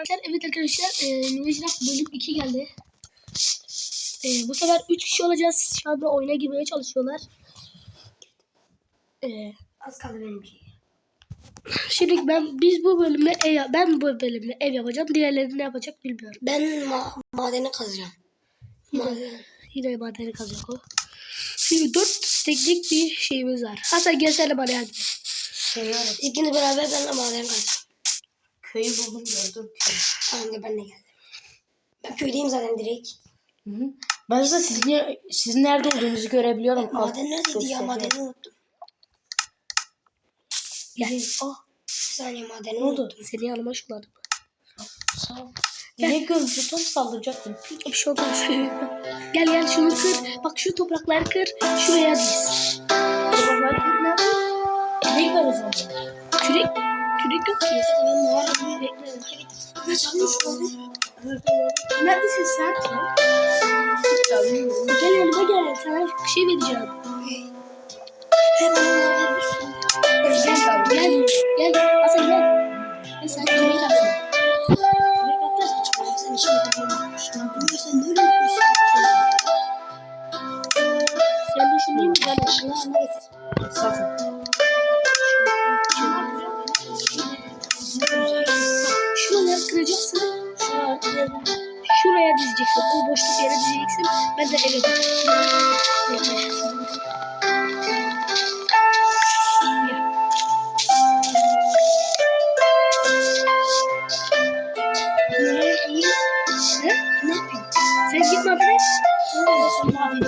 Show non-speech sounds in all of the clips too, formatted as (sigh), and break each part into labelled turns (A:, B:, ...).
A: Arkadaşlar evet arkadaşlar e, Minecraft bölüm 2 geldi. E, bu sefer 3 kişi olacağız. Şu anda oyuna girmeye çalışıyorlar. E,
B: Az kaldı benimki.
A: şimdi ben biz bu bölümde ev ben bu bölümde ev yapacağım. Diğerleri ne yapacak bilmiyorum.
B: Ben ma- madeni kazacağım. Maden.
A: yine madeni kazacak o. Şimdi 4 teknik bir şeyimiz var. Hasan gelsene bana yardım et.
B: İkiniz beraber benimle maden kazacağım.
C: Köyü buldum gördüm köyü.
B: Anne ben de geldim. Ben köydeyim zaten direkt.
C: Hı hı. Ben zaten sizin, sizin nerede olduğunuzu görebiliyorum.
B: Maden neredeydi ya? Madeni unuttum.
A: Gel.
C: Ah,
B: Bir saniye madeni
C: Ne oldu?
B: unuttum.
A: Seni yanıma şuladım.
C: sağ ol. Niye görmüştüm? Tam saldıracaktım.
A: Bir şey olmaz. (laughs) gel gel şunu kır. Bak şu toprakları kır. Şuraya diz.
C: Ne var o zaman?
A: Kürek. Kürek yok ki.
B: Ben. Ne çalmış oldu?
A: Neredesin sen? Gel yanıma gel. Sana bir şey vereceğim. Gel. Gel. Gel. Hasan gel. Kürek at. Kürek at da saçma.
B: Sen ne yapıyorsun?
A: Sen düşündün mü? Ben de.
B: Şuna
A: dizeceksin. O boşluk yere dizeceksin. Ben de
B: yapayım?
A: Sen git madene.
B: Sen Ben madeni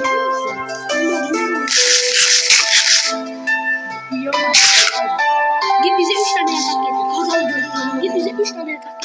A: Git bize üç tane yatak getir.
B: Gördüm.
A: Git bize üç tane yatak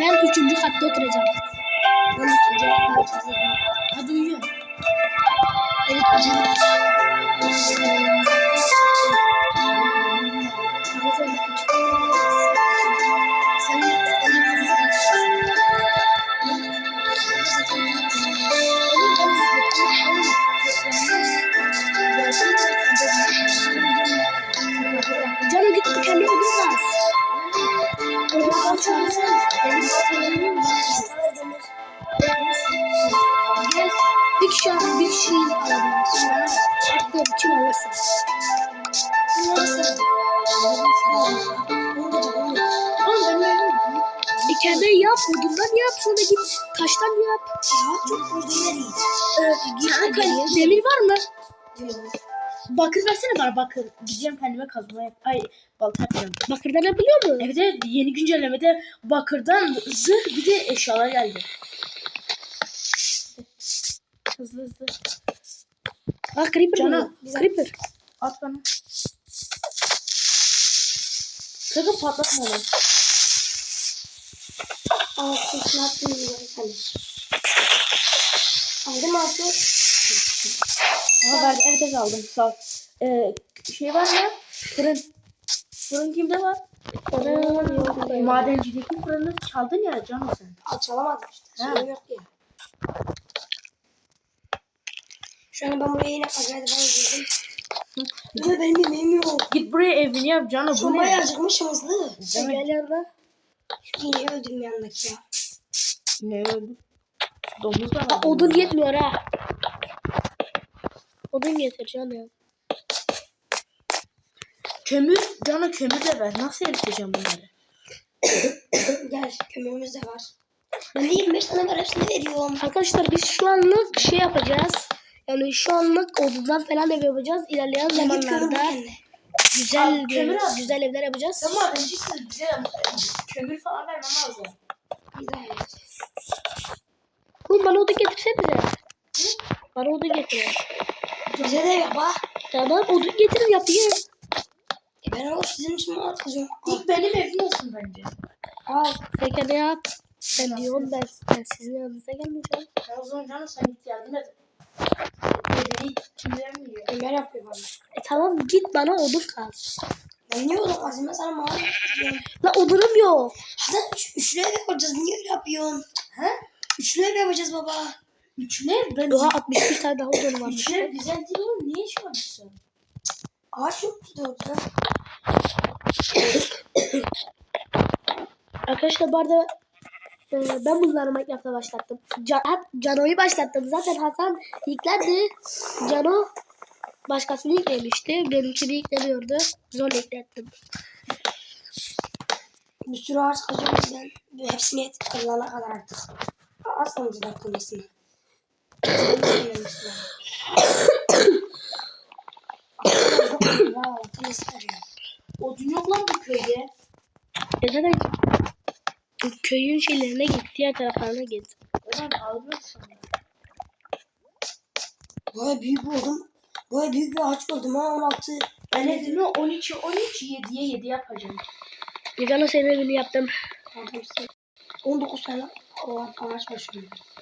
A: Ben üçüncü katta oturacağım.
B: Ben üçüncü ben üçüncü.
A: Hadi uyuyor.
B: Evet. Sen
A: Gel. Bir kişi al, bir kişi alabilir. Attım kim alırsa. Yap, odundan yap, sonra git taştan yap.
B: Çok burada iyi.
A: Kal- demir var mı?
C: Bakır versene bana bakır. Gideceğim kendime kazma yap. Ay balta yapacağım.
A: Bakırdan yapılıyor mu?
C: Evet evet yeni güncellemede bakırdan zırh bir de eşyalar geldi. Hızlı hızlı.
A: Ah creeper
C: Cana,
A: mı? Creeper.
C: At bana. Sakın patlatma onu.
B: Kusura bakmayın. Aldım Aslı.
C: Aha verdi. Evet evet aldım. Sağ ol. Ee, şey var mı? Fırın. Fırın kimde var?
A: Fırın.
C: Madencideki fırını çaldın ya canım sen.
B: Aa, çalamadım işte.
C: Ha.
B: Sorun yok ya. Şu an ben buraya yine kazmaydı ben girdim. Ama benim yemeğim yok.
C: Git buraya evini yap Cano bu
B: Şu
C: ne?
B: bayağı acıkmışım hızlı.
A: Sen gel yanına.
B: Şu ineği öldüm yanındaki ya.
C: Ne öldü? Domuz var.
A: Ha, odun yetmiyor ha. Odun getir canım.
C: Kömür, Cano kömür de ver. Nasıl eriteceğim bunları? (coughs)
B: Gel kömürümüz de var. Ben de 25 tane var hepsini veriyorum.
A: Arkadaşlar biz şu anlık şey yapacağız. Yani şu anlık odundan falan ev yapacağız. İlerleyen
B: bul
A: zamanlarda güzel
C: Abi, kömür al.
A: güzel evler yapacağız.
C: Ama öncesi bize kömür falan vermem lazım.
B: Yapacağız.
A: Oğlum bana odun getirsenize. Bana odun getirin.
B: Bize de yap ha.
A: Tamam odun getirin yapayım.
B: E ben o sizin için mi atacağım?
C: İlk benim evim olsun bence.
B: Al.
A: Kendine yap. Sen diyorsun ben, ben sizin yanınıza gelmeyeceğim.
C: Ya o zaman Cano sen git yardım et.
B: Ömer yapıyor bana.
A: E tamam git bana odun kaz.
B: Ben niye oğlum Azime sana mağara yapıyorum.
A: La odunum yok.
B: Hasan üç, üçlü ev yapacağız. Niye öyle yapıyorsun?
C: He?
B: Üçlü ev yapacağız baba.
C: Üçlü ev ben...
A: Oha 61 tane daha odun varmış.
C: Üçlü ev güzel değil oğlum. Niye şu an?
B: Ağaç yok ki de orada. (coughs)
A: Arkadaşlar bu arada e, ben bunları Minecraft'ta başlattım. Can, Cano'yu başlattım. Zaten Hasan yüklendi. Cano başkasını yüklemişti. Benimkini yüklemiyordu. Zor yüklettim.
B: Bir sürü ağaç kazıyorum ben. Hepsini et kırılana kadar artık. Az kalmış da kırılmasına.
C: Odun yok lan bu köyde.
A: E zaten köyün şeylerine git. Diğer taraflarına git.
C: Ulan almıyorsun.
B: Baya büyük bir odun. Baya büyük bir ağaç gördüm ha 16.
C: Ben evimi 12 13 7'ye 7 yapacağım.
A: Cano senin evini yaptım.
B: Pardon, 19 tane o ağaç var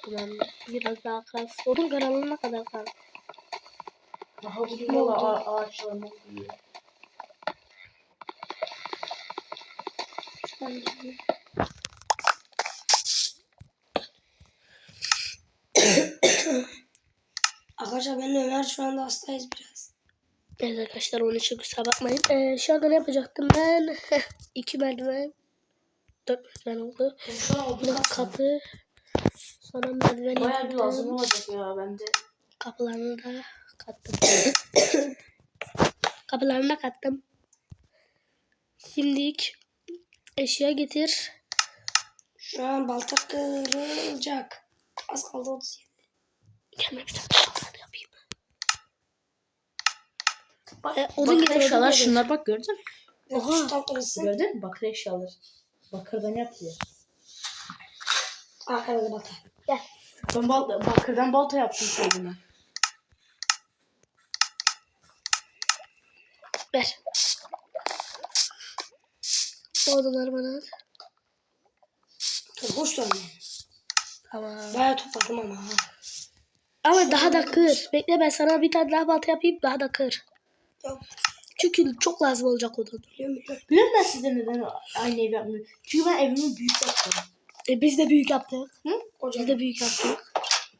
A: Ulan biraz daha kaz. Odun karanlığına kadar kaz.
C: Daha bugün valla ağa- ağaçlarımız büyüyor.
B: Arkadaşlar ben Ömer şu anda hastayız biraz.
A: Evet arkadaşlar onun için kusura bakmayın. Ee, şu anda ne yapacaktım ben? (laughs) İki merdiven. Dört merdiven oldu.
C: Şu
A: kapı. Sonra merdiven
C: Bayağı bir lazım olacak ya bende.
A: Kapılarını da kattım. (coughs) Kapılarını da kattım. Şimdilik eşya getir.
B: Şu an balta kırılacak. Az kaldı 37.
A: Kendime bir tane kapılarını yapayım.
C: Bak,
A: E, odun
C: bakır eşyalar şunlar bak gördün mü?
B: Oha.
C: Gördün mü bakır eşyalar. Bakırdan yapıyor.
B: Da balta.
A: Gel.
C: Ben bal bakırdan balta yaptım kendime.
A: Ver. Odaları bana at.
B: Hoş döndü.
A: Tamam.
B: Bayağı topladım ama.
A: Ama daha da kır. Bekle ben sana bir tane daha balta yapayım daha da kır.
B: Yok.
A: Çünkü çok lazım olacak odun.
B: Biliyorum biliyorum.
C: Biliyor musun ben size neden aynı ev yapmıyorum? Çünkü ben evimi büyük yaptım.
A: E biz de büyük yaptık.
C: Hı?
A: Biz
B: Kocaman.
A: de büyük yaptık.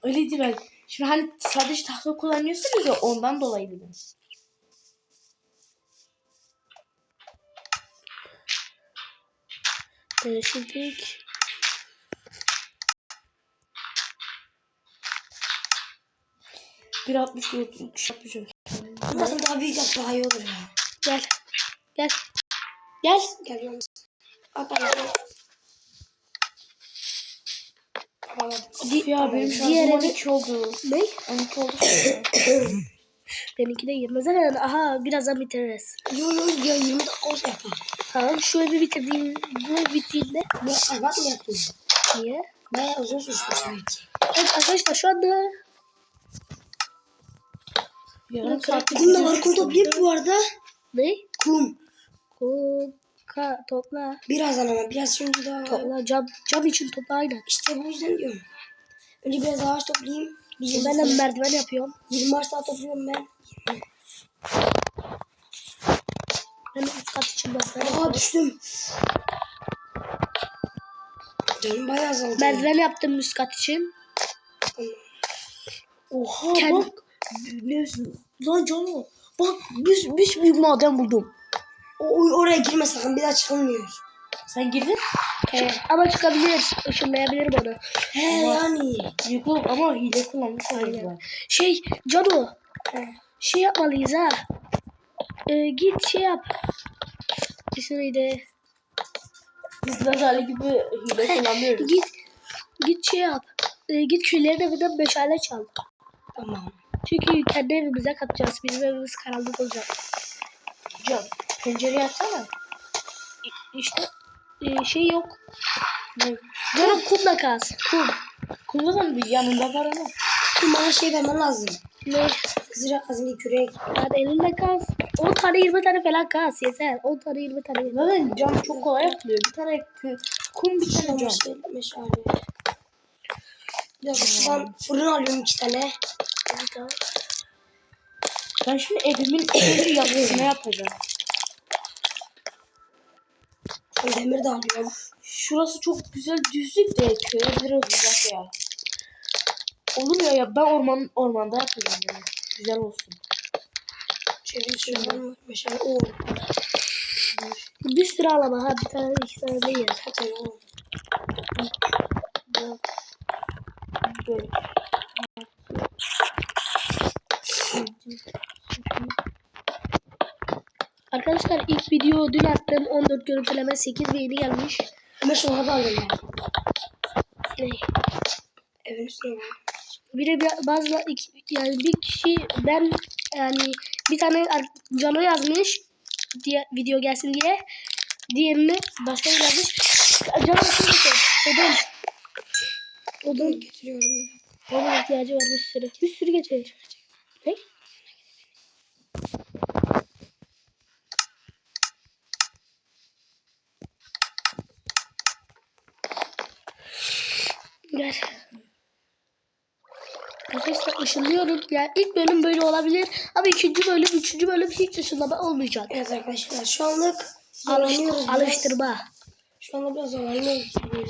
C: Öyle değil ben. Şimdi hani sadece tahta kullanıyorsunuz ya ondan dolayı dedim.
A: Şimdi
C: Bir 60 üç yapacağım.
B: Sen daha büyük yap daha iyi olur ya.
A: gel. Gel. Gel.
B: Geliyorum. At bana.
A: Di-
C: Ya benim şarjım
A: Diğerini-
C: 12 oldu.
A: Ne?
C: 12 oldu. (coughs)
A: Benimki de 20. Zaten aha birazdan bitiririz.
B: Yo yo ya 20 dakika olsa yapar.
A: Tamam şu evi bitirdiğim bu bittiğinde
B: Ya hayvan mı yaptın?
A: niye?
B: Bayağı uzun sürmüş sanki.
A: Evet arkadaşlar şu anda
C: Yarım saat
B: Kum da var kum toplayayım bu arada.
A: ne?
B: Kum.
A: Kum, ka, topla.
B: Birazdan ama biraz şimdi daha.
A: Topla cam, cam için topla aynen.
B: İşte bu yüzden diyorum. Önce biraz ağaç toplayayım. Bir
A: ben de merdiven yapıyorum.
B: 20 ağaç daha topluyorum ben.
A: Ben de üst kat için merdiven
B: Aa düştüm. Canım bayağı azaldı.
A: Merdiven yaptım üst kat için.
C: Oha
A: Kend-
C: bak. Ne, lan canım.
A: Bak bir, bir büyük maden buldum.
B: O, oraya girme sakın bir daha çıkılmıyor.
C: Sen girdin.
A: He. Ama çıkabilir. Işınlayabilirim onu.
B: He
C: Ama-
B: yani.
C: Yıkılıp ama hile kullanmış oyuncular.
A: Şey Cano.
B: He.
A: Şey yapmalıyız ha. Ee, git şey yap. İsmi neydi?
C: Biz Ali gibi hile kullanmıyoruz.
A: Git. Git şey yap. Ee, git köylerin evinden meşale çal.
B: Tamam.
A: Çünkü kendi evimize katacağız. Bizim evimiz karanlık olacak.
C: Can pencereyi açsana.
A: İşte e, şey yok.
C: Ne?
A: Canım kumla kaz. Kum.
C: Kumda bir yanında var ama.
B: Şimdi bana şey vermen lazım.
A: Ne?
B: Zira kazını kürek.
A: Hadi elinle kaz. 10 tane 20 tane falan kaz yeter. 10 tane 20 tane.
C: Zaten cam çok kolay yapılıyor. Bir tane kum bir tane cam.
B: Meşale. dakika şuradan fırın alıyorum iki tane.
C: Ben şimdi evimin (coughs) yapısını yapacağım.
B: Demir de alıyorum.
C: Şurası çok güzel düzlük de köye biraz uzak ya. Olur ya ya ben orman ormanda yapacağım bunu. Güzel olsun.
B: Şöyle şuradan meşale. Oo.
A: Bir sürü alama ha. Bir tane iki tane değil.
B: Zaten o.
C: Böyle.
A: Arkadaşlar ilk video dün attım. 14 görüntüleme 8 beğeni gelmiş.
B: Ama şuna da alıyorum ben.
A: Ne?
B: Evin üstüne.
A: Bir de bir- bazı yani bir kişi ben yani bir tane Cano yazmış diye video gelsin diye. Diğerini başka biri yazmış. Cano şunu getir. Odun. Odun.
B: Getiriyorum bir.
A: Odun ihtiyacı var bir sürü. Bir sürü getir. Ne? Gel. Arkadaşlar ışınlıyorum. Yani ilk bölüm böyle olabilir. Ama ikinci bölüm, üçüncü bölüm hiç ışınlama olmayacak.
B: Evet arkadaşlar şu anlık
A: Alış,
B: zorlanıyoruz biraz.
A: alıştırma.
B: Şu anda biraz zorlanıyoruz böyle.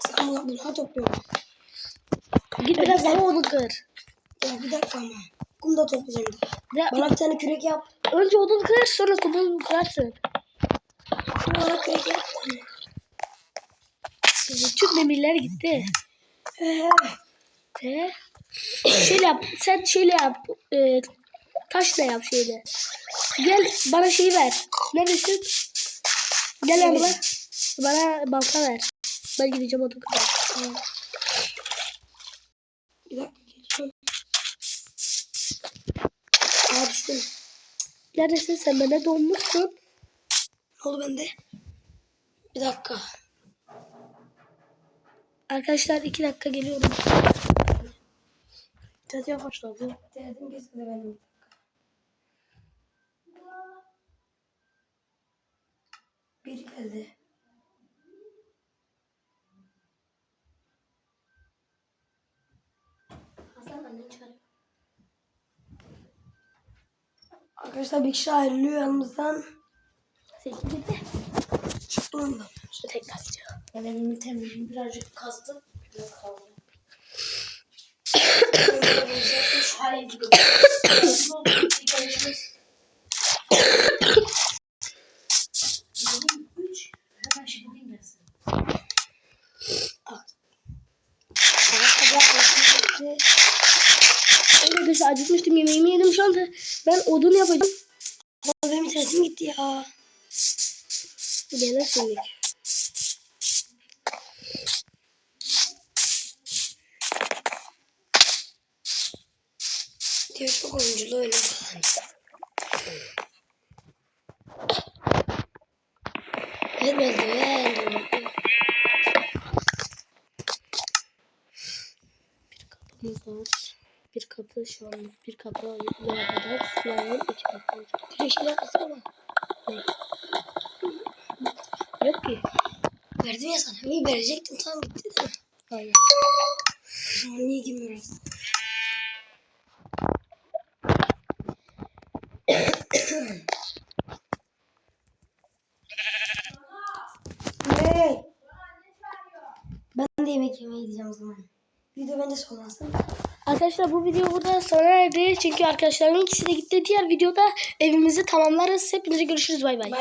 B: Sakın buna buna topluyorum.
A: Git biraz daha onu kır.
B: Ya bir dakika ama. Kum da toplayacağım.
A: Ya,
B: Bana bir tane kürek yap.
A: önce odun kır sonra kumu kırarsın.
B: Bana kürek yap tane.
A: Tüm demirler gitti.
B: Ee,
A: Ee, şöyle yap. Sen şöyle yap. E, taşla yap şeyde. Gel bana şeyi ver. Neredesin? Gel yanıma. Bana balta ver. Ben gideceğim odun kırmaya.
B: bir dakika geliyorum. Aa düştüm.
A: Neredesin sen? Bana donmuşsun.
B: Ne oldu bende? Bir dakika.
A: Arkadaşlar iki dakika geliyorum.
C: Biraz yavaşladı.
B: Dedim kesin de benim. Bir geldi. Arkadaşlar bir kişi ayrılıyor yanımızdan.
A: Seninki gitti.
B: Çıktı ondan.
A: İşte tekrar gidiyor.
C: Ben evimin temizliğini birazcık kazdım. Biraz kaldı.
B: Hayır
C: gelsin.
A: Arkadaşlar acıkmıştım yemeğimi yedim şu anda. Ben odun yapacağım.
B: Benim sesim gitti ya.
A: Gelir şimdi.
B: Diyor çok oyunculu oynadı.
A: kaldı. Şu an bir kapı yapacağız. Yarın iki kapı olacak.
B: Güneşin arkası ama.
A: Yok ki.
B: Verdim ya sana. İyi verecektim. Tam bitti değil mi?
A: Aynen.
B: Şu an niye girmiyoruz? Ben de yemek yemeye gideceğim o zaman. Video bence sonlansın.
A: Arkadaşlar bu video burada sona erdi. Çünkü arkadaşlarımın ikisi de gitti. Diğer videoda evimizi tamamlarız. Hepinize görüşürüz. Bay bay.